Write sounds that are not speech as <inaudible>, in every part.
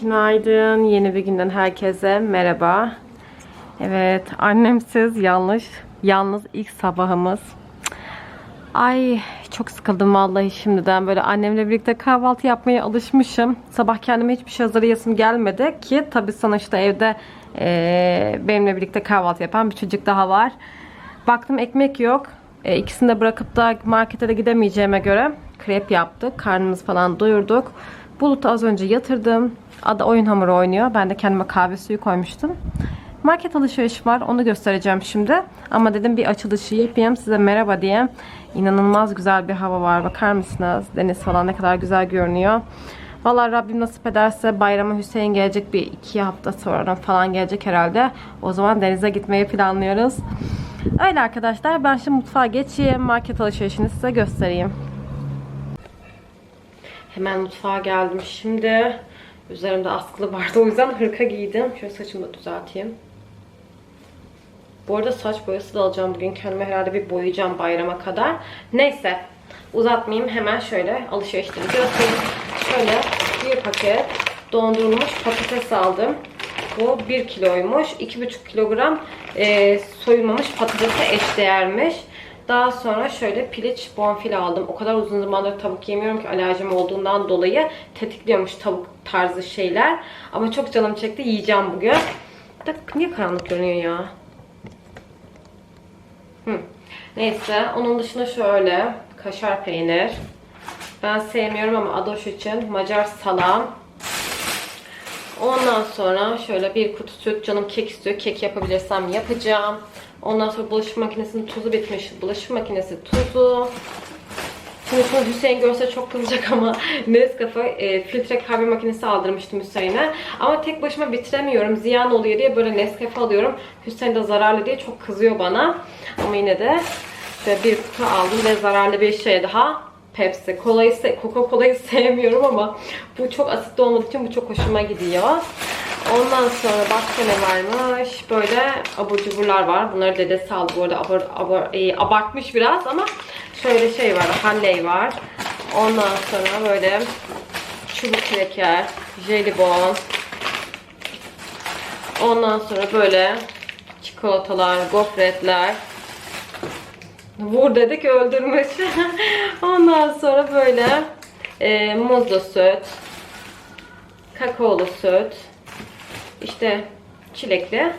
Günaydın. Yeni bir günden herkese merhaba. Evet, annemsiz yanlış, yalnız ilk sabahımız. Ay çok sıkıldım vallahi şimdiden böyle annemle birlikte kahvaltı yapmaya alışmışım. Sabah kendime hiçbir şey hazırlayasım gelmedi ki tabii sonuçta evde eee, benimle birlikte kahvaltı yapan bir çocuk daha var. Baktım ekmek yok. E, ikisini de bırakıp da markete de gidemeyeceğime göre krep yaptık. Karnımızı falan doyurduk. Bulut'u az önce yatırdım. Ada oyun hamuru oynuyor. Ben de kendime kahve suyu koymuştum. Market alışveriş var. Onu göstereceğim şimdi. Ama dedim bir açılışı yapayım size merhaba diye. İnanılmaz güzel bir hava var. Bakar mısınız? Deniz falan ne kadar güzel görünüyor. Vallahi Rabbim nasip ederse bayrama Hüseyin gelecek bir iki hafta sonra falan gelecek herhalde. O zaman denize gitmeyi planlıyoruz. Öyle arkadaşlar ben şimdi mutfağa geçeyim. Market alışverişini size göstereyim. Hemen mutfağa geldim şimdi. Üzerimde askılı vardı o yüzden hırka giydim. Şöyle saçımı da düzelteyim. Bu arada saç boyası da alacağım bugün. Kendime herhalde bir boyayacağım bayrama kadar. Neyse. Uzatmayayım. Hemen şöyle alışverişleri göstereyim. Şöyle bir paket dondurulmuş patates aldım. Bu 1 kiloymuş. 2,5 kilogram e, soyulmamış patatese eşdeğermiş. Daha sonra şöyle piliç bonfile aldım. O kadar uzun zamandır tavuk yemiyorum ki alerjim olduğundan dolayı tetikliyormuş tavuk tarzı şeyler. Ama çok canım çekti. Yiyeceğim bugün. Dakika, niye karanlık görünüyor ya? Hı. Neyse. Onun dışında şöyle kaşar peynir. Ben sevmiyorum ama Adoş için Macar salam. Ondan sonra şöyle bir kutu süt. Canım kek istiyor. Kek yapabilirsem yapacağım. Ondan sonra bulaşık makinesinin tuzu bitmiş. Bulaşık makinesi tuzu. Şimdi şunu Hüseyin görse çok kızacak ama <laughs> Nescafe e, filtre kahve makinesi aldırmıştım Hüseyin'e. Ama tek başıma bitiremiyorum. Ziyan oluyor diye böyle Nescafe alıyorum. Hüseyin de zararlı diye çok kızıyor bana. Ama yine de şöyle bir kutu aldım ve zararlı bir şey daha. Pepsi. Kolayı, Coca-Cola'yı <laughs> sevmiyorum ama bu çok asitli olmadığı için bu çok hoşuma gidiyor. Ondan sonra başka ne varmış? Böyle abur cuburlar var. Bunları dedesi aldı bu arada abur, abur- e, abartmış biraz ama şöyle şey var. Halley var. Ondan sonra böyle çubuk kreker, jelibon. Ondan sonra böyle çikolatalar, gofretler. Vur dedik öldürmüş. <laughs> Ondan sonra böyle e, muzlu süt, kakaolu süt, işte çilekli.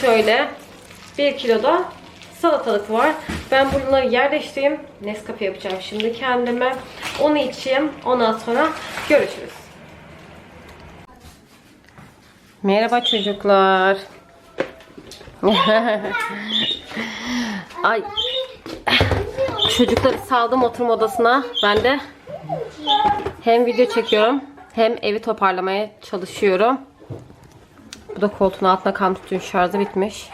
Şöyle 1 kilo da salatalık var. Ben bunları yerleştireyim. Nescafe yapacağım şimdi kendime. Onu içeyim. Ondan sonra görüşürüz. Merhaba çocuklar. <laughs> Ay. Çocukları saldım oturma odasına. Ben de hem video çekiyorum hem evi toparlamaya çalışıyorum. Bu da koltuğun altına kalmış. Dün şarjı bitmiş.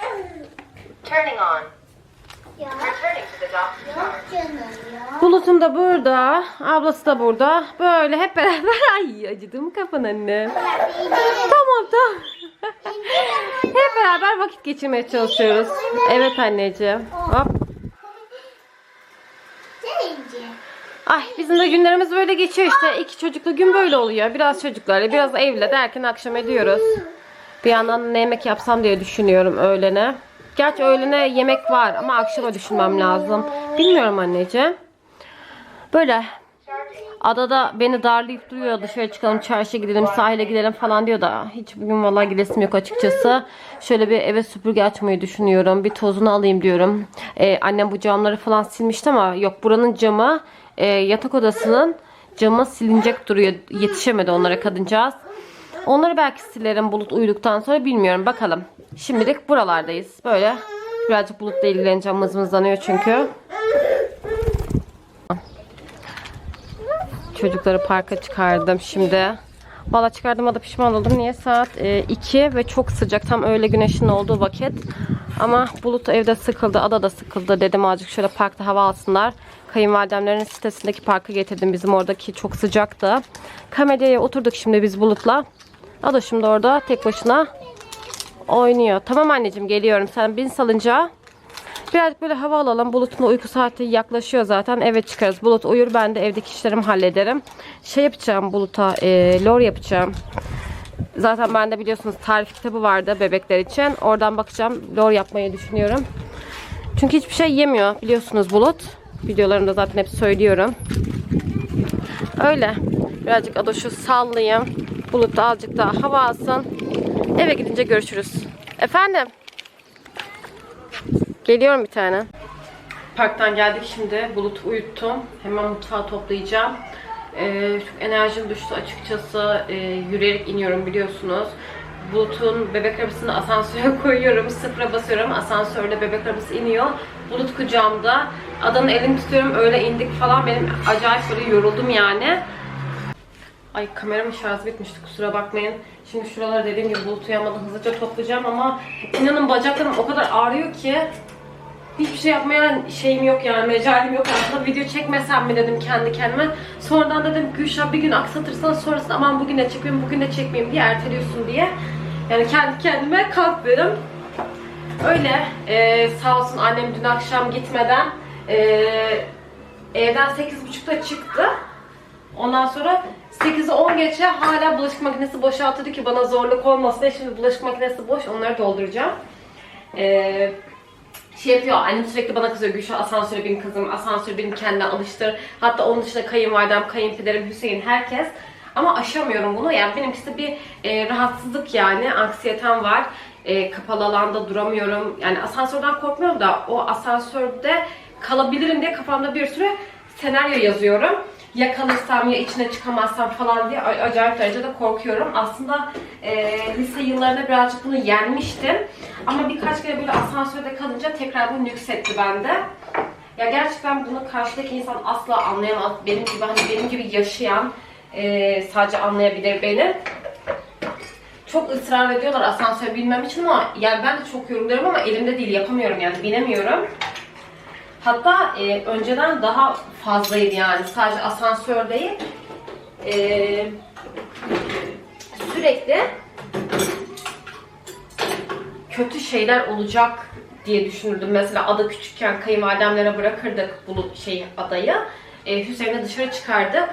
Bulut'um da burada. Ablası da burada. Böyle hep beraber. <laughs> Ay acıdı mı kafan anne? Tamam tamam. hep beraber vakit geçirmeye çalışıyoruz. Evet anneciğim. Hop. Deyince. Ay bizim de günlerimiz böyle geçiyor işte. İki çocuklu gün böyle oluyor. Biraz çocuklarla biraz evle derken akşam ediyoruz. Bir yandan ne yemek yapsam diye düşünüyorum öğlene. Gerçi öğlene yemek var ama akşama düşünmem lazım. Bilmiyorum anneciğim. Böyle Adada beni darlayıp duruyor dışarı çıkalım çarşıya gidelim sahile gidelim falan diyor da hiç bugün vallahi gidesim yok açıkçası. Şöyle bir eve süpürge açmayı düşünüyorum. Bir tozunu alayım diyorum. Ee, annem bu camları falan silmişti ama yok buranın camı e, yatak odasının camı silinecek duruyor. Yetişemedi onlara kadıncağız. Onları belki silerim bulut uyuduktan sonra bilmiyorum bakalım. Şimdilik buralardayız. Böyle birazcık bulutla ilgileneceğim mızmızlanıyor çünkü. Çocukları parka çıkardım şimdi. Valla çıkardım da pişman oldum. Niye? Saat 2 ve çok sıcak. Tam öğle güneşinin olduğu vakit. Ama Bulut evde sıkıldı. Ada da sıkıldı. Dedim azıcık şöyle parkta hava alsınlar. Kayınvalidemlerin sitesindeki parka getirdim. Bizim oradaki çok sıcaktı. Kamedyaya oturduk şimdi biz Bulut'la. Ada şimdi orada tek başına oynuyor. Tamam anneciğim geliyorum. Sen bin salıncağa. Birazcık böyle hava alalım. Bulut'un da uyku saati yaklaşıyor zaten. Eve çıkarız. Bulut uyur. Ben de evdeki işlerimi hallederim. Şey yapacağım Bulut'a. E, lor yapacağım. Zaten bende biliyorsunuz tarif kitabı vardı bebekler için. Oradan bakacağım. Lor yapmayı düşünüyorum. Çünkü hiçbir şey yemiyor biliyorsunuz Bulut. Videolarımda zaten hep söylüyorum. Öyle. Birazcık Adoş'u sallayayım. Bulut da azıcık daha hava alsın. Eve gidince görüşürüz. Efendim? Geliyorum bir tane. Parktan geldik şimdi. Bulut uyuttum. Hemen mutfağı toplayacağım. Ee, çok enerjim düştü açıkçası. Ee, yürüyerek iniyorum biliyorsunuz. Bulut'un bebek arabasını asansöre <laughs> koyuyorum. Sıfıra basıyorum. Asansörde bebek arabası iniyor. Bulut kucağımda. Adanın elini tutuyorum. Öyle indik falan. Benim acayip böyle yoruldum yani. Ay kameramın şarjı bitmişti kusura bakmayın. Şimdi şuraları dediğim gibi bulut uyamadım hızlıca toplayacağım ama inanın bacaklarım o kadar ağrıyor ki hiçbir şey yapmaya şeyim yok yani mecalim yok. Aslında video çekmesem mi dedim kendi kendime. Sonradan dedim Gülşah bir gün aksatırsan sonrasında aman bugün de çekmeyeyim bugün de çekmeyeyim diye erteliyorsun diye. Yani kendi kendime kalk. Öyle ee, sağ olsun annem dün akşam gitmeden ee, evden 8.30'da çıktı. Ondan sonra 8'e 10 geçe hala bulaşık makinesi boşaltıldı ki bana zorluk olmasın. Şimdi bulaşık makinesi boş onları dolduracağım. Ee, şey yapıyor annem sürekli bana kızıyor Gülşah asansöre bin kızım asansöre bin kendine alıştır. Hatta onun dışında kayınvalidem, kayınpederim, Hüseyin herkes. Ama aşamıyorum bunu. Yani benimkisi bir e, rahatsızlık yani. Anksiyetem var. E, kapalı alanda duramıyorum. Yani asansörden korkmuyorum da o asansörde kalabilirim diye kafamda bir sürü senaryo yazıyorum. Ya kalırsam ya içine çıkamazsam falan diye acayip derecede korkuyorum. Aslında e, lise yıllarında birazcık bunu yenmiştim. Ama birkaç kere böyle asansörde kalınca tekrardan yükseltti bende. Ya gerçekten bunu karşıdaki insan asla anlayamaz. Benim gibi hani benim gibi yaşayan e, sadece anlayabilir beni. Çok ısrar ediyorlar asansör bilmem için ama yani ben de çok yoruluyorum ama elimde değil yapamıyorum yani binemiyorum. Hatta e, önceden daha fazlaydı yani sadece asansör değil. E, sürekli kötü şeyler olacak diye düşünürdüm. Mesela ada küçükken kayınvalidemlere bırakırdık bulut şey adayı. E, Hüseyin'e dışarı çıkardık.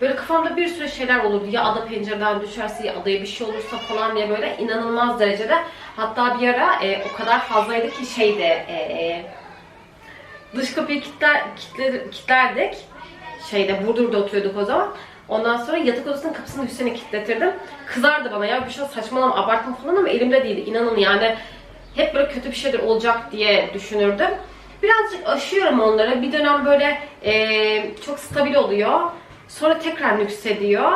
Böyle kafamda bir sürü şeyler olurdu. Ya ada pencereden düşerse ya adaya bir şey olursa falan diye böyle inanılmaz derecede. Hatta bir ara e, o kadar fazlaydı ki şeyde e, e, dış kapıyı kilitler, kilitler, kilitlerdik. Şeyde Burdur'da oturuyorduk o zaman. Ondan sonra yatak odasının kapısını Hüseyin'e kilitletirdim. Kızardı bana ya bir şey saçmalama abartma falan ama elimde değildi. İnanın yani hep böyle kötü bir şeyler olacak diye düşünürdüm. Birazcık aşıyorum onları. Bir dönem böyle eee, çok stabil oluyor. Sonra tekrar nüksediyor.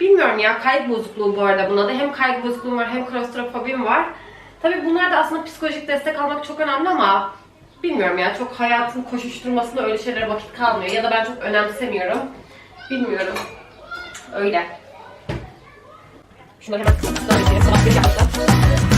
Bilmiyorum ya kaygı bozukluğu bu arada buna da. Hem kaygı bozukluğum var hem klostrofobim var. Tabii bunlar da aslında psikolojik destek almak çok önemli ama bilmiyorum ya çok hayatın koşuşturmasında öyle şeylere vakit kalmıyor. Ya da ben çok önemsemiyorum. Bilmiyorum. Öyle. Şunları hemen kısa Sabah bir yaptım.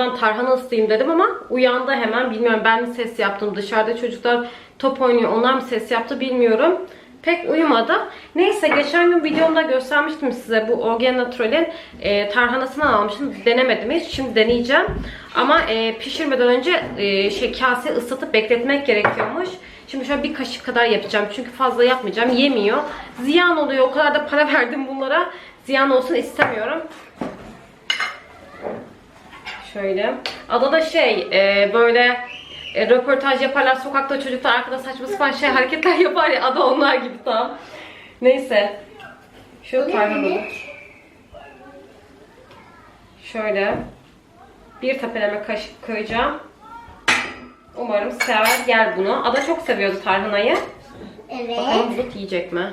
Uyanmadan tarhana ısıtayım dedim ama uyandı hemen. Bilmiyorum ben mi ses yaptım dışarıda çocuklar top oynuyor onlar mı ses yaptı bilmiyorum. Pek uyumadı. Neyse geçen gün videomda göstermiştim size bu Orgen Natural'in e, tarhanasını almıştım. Denemedim hiç. Şimdi deneyeceğim. Ama e, pişirmeden önce e, şey kase ısıtıp bekletmek gerekiyormuş. Şimdi şöyle bir kaşık kadar yapacağım. Çünkü fazla yapmayacağım. Yemiyor. Ziyan oluyor. O kadar da para <laughs> verdim bunlara. Ziyan olsun istemiyorum. Şöyle. Adada şey e, böyle e, röportaj yaparlar sokakta çocuklar arkada saçma sapan şey hareketler yapar ya ada onlar gibi tam. Neyse. Şu tarhanalı. Şöyle. Bir tepeleme kaşık koyacağım. Umarım sever yer bunu. Ada çok seviyordu tarhanayı. Evet. Bakalım Bulut yiyecek mi?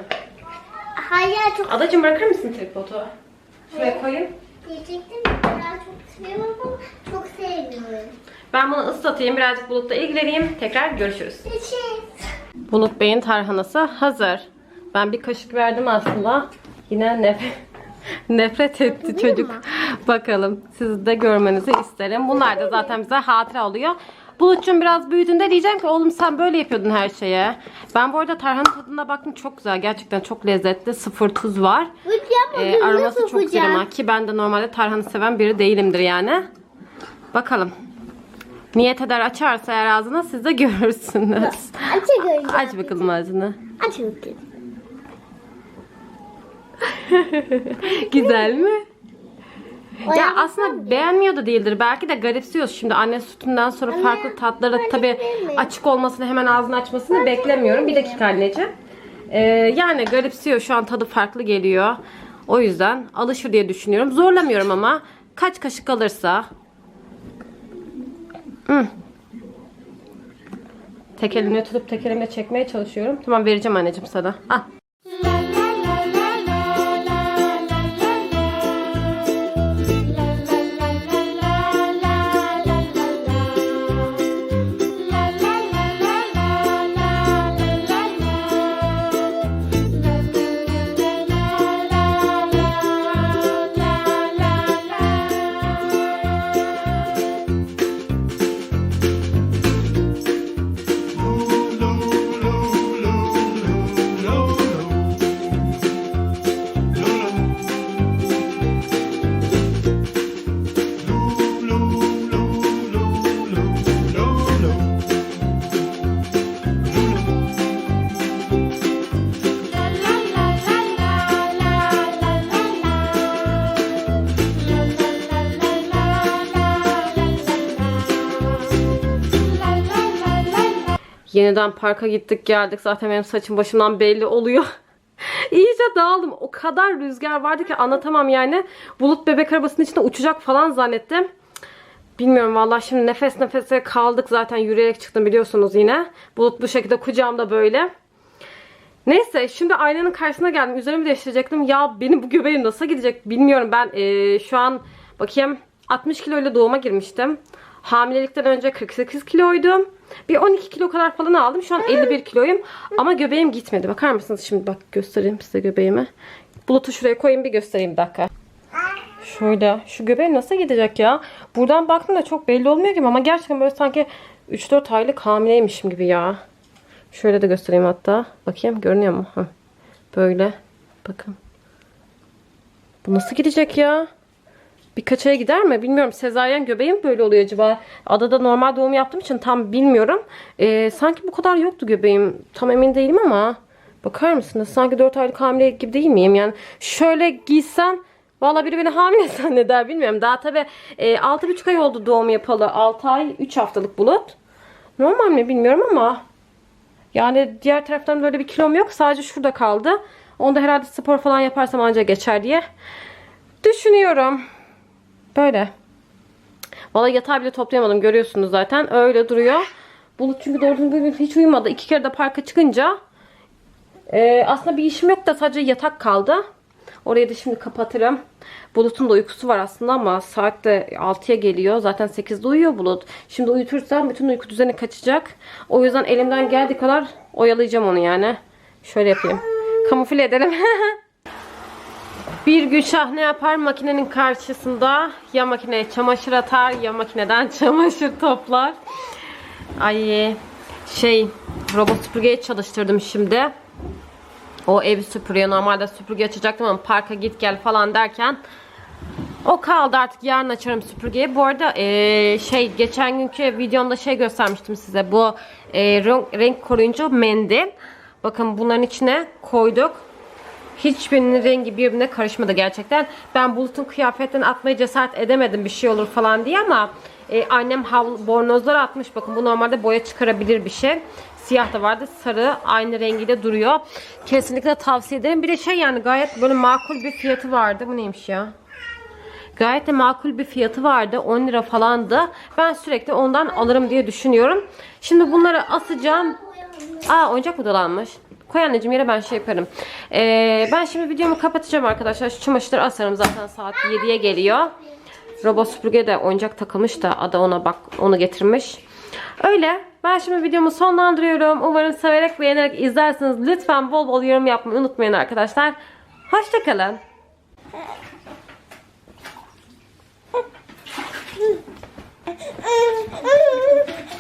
Hayır çok Adacığım bırakır mısın tripodu? Şuraya koyayım. Diyecektim. Ben çok seviyorum ama çok sevmiyorum. Ben bunu ıslatayım. Birazcık Bulut'la ilgileneyim. Tekrar görüşürüz. Şey, Bulut Bey'in tarhanası hazır. Ben bir kaşık verdim aslında. Yine nef <laughs> nefret etti çocuk. Bakalım siz de görmenizi isterim. Bunlar da zaten bize hatıra oluyor. Bulut'cum biraz büyüdüğünde diyeceğim ki oğlum sen böyle yapıyordun her şeye. Ben bu arada tarhana tadına baktım çok güzel. Gerçekten çok lezzetli. Sıfır tuz var. Ee, aroması çok güzel ama ki ben de normalde tarhana seven biri değilimdir yani. Bakalım. Niyet eder açarsa eğer ağzını siz de görürsünüz. Aç. <laughs> Aç bakalım ağzını. Aç bakalım. <laughs> Güzel mi? Ya aslında beğenmiyor da değildir. Belki de garipsiyoruz. Şimdi anne sütünden sonra farklı tatları tabii açık olmasını hemen ağzını açmasını beklemiyorum. Bir dakika anneciğim. Ee, yani garipsiyor. Şu an tadı farklı geliyor. O yüzden alışır diye düşünüyorum. Zorlamıyorum ama kaç kaşık alırsa. Hmm. Tek elimle tutup tek elimle çekmeye çalışıyorum. Tamam vereceğim anneciğim sana. Ah. Yeniden parka gittik geldik. Zaten benim saçım başımdan belli oluyor. <laughs> İyice dağıldım. O kadar rüzgar vardı ki anlatamam yani. Bulut bebek arabasının içinde uçacak falan zannettim. Bilmiyorum vallahi şimdi nefes nefese kaldık zaten yürüyerek çıktım biliyorsunuz yine. Bulut bu şekilde kucağımda böyle. Neyse şimdi aynanın karşısına geldim. Üzerimi değiştirecektim. Ya benim bu göbeğim nasıl gidecek bilmiyorum. Ben eee, şu an bakayım 60 kilo ile doğuma girmiştim. Hamilelikten önce 48 kiloydum. Bir 12 kilo kadar falan aldım. Şu an 51 kiloyum. Ama göbeğim gitmedi. Bakar mısınız şimdi bak göstereyim size göbeğimi. Bulutu şuraya koyayım bir göstereyim bir dakika. Şöyle. Şu göbeğim nasıl gidecek ya? Buradan baktığımda çok belli olmuyor gibi ama gerçekten böyle sanki 3-4 aylık hamileymişim gibi ya. Şöyle de göstereyim hatta. Bakayım görünüyor mu? Heh. Böyle. Bakın. Bu nasıl gidecek ya? Birkaç aya gider mi? Bilmiyorum. Sezaryen göbeğim böyle oluyor acaba. Adada normal doğum yaptığım için tam bilmiyorum. Ee, sanki bu kadar yoktu göbeğim. Tam emin değilim ama. Bakar mısınız? Sanki 4 aylık hamile gibi değil miyim? Yani şöyle giysem Valla biri beni hamile <laughs> zanneder bilmiyorum. Daha tabi e, 6,5 ay oldu doğum yapalı. 6 ay 3 haftalık bulut. Normal mi bilmiyorum ama yani diğer taraftan böyle bir kilom yok. Sadece şurada kaldı. Onda herhalde spor falan yaparsam ancak geçer diye düşünüyorum. Böyle. Valla yatağı bile toplayamadım. Görüyorsunuz zaten. Öyle duruyor. Bulut çünkü doğru düzgün hiç uyumadı. İki kere de parka çıkınca e, aslında bir işim yok da sadece yatak kaldı. Orayı da şimdi kapatırım. Bulut'un da uykusu var aslında ama saat de 6'ya geliyor. Zaten 8'de uyuyor Bulut. Şimdi uyutursam bütün uyku düzeni kaçacak. O yüzden elimden geldiği kadar oyalayacağım onu yani. Şöyle yapayım. Kamufle edelim. <laughs> Bir Gülşah ne yapar? Makinenin karşısında ya makineye çamaşır atar ya makineden <laughs> çamaşır toplar. Ay şey robot süpürgeyi çalıştırdım şimdi. O evi süpürüyor. Normalde süpürge açacaktım ama parka git gel falan derken o kaldı artık yarın açarım süpürgeyi. Bu arada eee, şey geçen günkü videomda şey göstermiştim size. Bu renk, renk koruyucu mendil. Bakın bunların içine koyduk. Hiçbirinin rengi birbirine karışmadı gerçekten. Ben Bulut'un kıyafetten atmaya cesaret edemedim bir şey olur falan diye ama e, annem havlu, bornozlar atmış. Bakın bu normalde boya çıkarabilir bir şey. Siyah da vardı. Sarı aynı rengiyle duruyor. Kesinlikle tavsiye ederim. Bir de şey yani gayet böyle makul bir fiyatı vardı. Bu neymiş ya? Gayet de makul bir fiyatı vardı. 10 lira falandı. Ben sürekli ondan alırım diye düşünüyorum. Şimdi bunları asacağım. Aa oyuncak mı dolanmış? Koy anneciğim yere ben şey yaparım. Ee, ben şimdi videomu kapatacağım arkadaşlar. Şu çamaşırları asarım zaten saat 7'ye geliyor. Robot süpürge de oyuncak takılmış da ada ona bak onu getirmiş. Öyle. Ben şimdi videomu sonlandırıyorum. Umarım severek beğenerek izlersiniz. Lütfen bol bol yorum yapmayı unutmayın arkadaşlar. Hoşçakalın. <laughs>